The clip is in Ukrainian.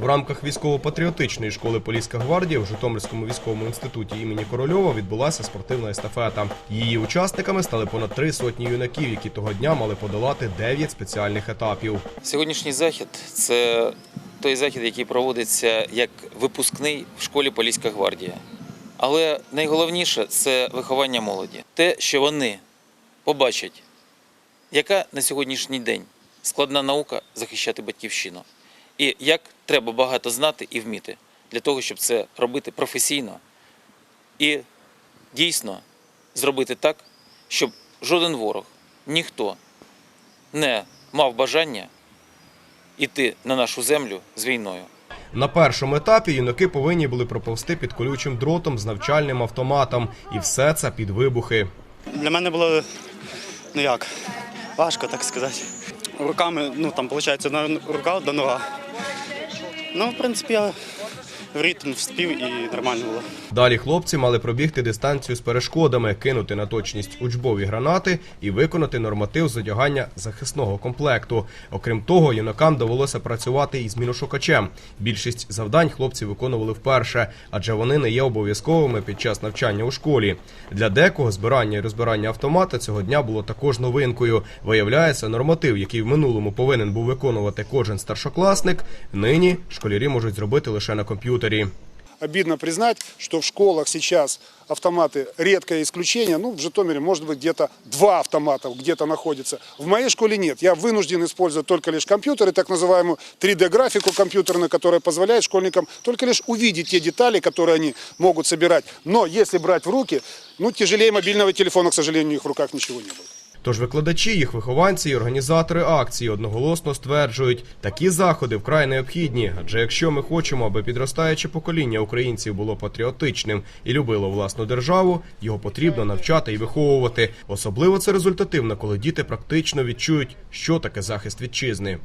В рамках військово-патріотичної школи Поліська гвардія в Житомирському військовому інституті імені Корольова відбулася спортивна естафета. Її учасниками стали понад три сотні юнаків, які того дня мали подолати дев'ять спеціальних етапів. Сьогоднішній захід це той захід, який проводиться як випускний в школі Поліська гвардія. Але найголовніше це виховання молоді. Те, що вони побачать, яка на сьогоднішній день складна наука захищати батьківщину, і як треба багато знати і вміти для того, щоб це робити професійно і дійсно зробити так, щоб жоден ворог, ніхто не мав бажання іти на нашу землю з війною. На першому етапі юнаки повинні були проповзти під колючим дротом з навчальним автоматом, і все це під вибухи. Для мене було ну як, важко так сказати. Руками, ну там виходить рука до нога. Ну, в принципі, я в ритм вспів і нормально було. Далі хлопці мали пробігти дистанцію з перешкодами, кинути на точність учбові гранати і виконати норматив з захисного комплекту. Окрім того, юнакам довелося працювати із міношукачем. Більшість завдань хлопці виконували вперше, адже вони не є обов'язковими під час навчання у школі. Для декого збирання і розбирання автомата цього дня було також новинкою. Виявляється, норматив, який в минулому повинен був виконувати кожен старшокласник, нині школярі можуть зробити лише на комп'ютері. Обидно признать, что в школах сейчас автоматы редкое исключение. Ну, в Житомире, может быть, где-то два автомата где-то находится. В моей школе нет. Я вынужден использовать только лишь компьютеры, так называемую 3D-графику компьютерную, которая позволяет школьникам только лишь увидеть те детали, которые они могут собирать. Но если брать в руки, ну, тяжелее мобильного телефона, к сожалению, у них в руках ничего не будет. Тож викладачі, їх вихованці і організатори акції одноголосно стверджують, такі заходи вкрай необхідні. Адже якщо ми хочемо, аби підростаюче покоління українців було патріотичним і любило власну державу, його потрібно навчати і виховувати. Особливо це результативно, коли діти практично відчують, що таке захист вітчизни.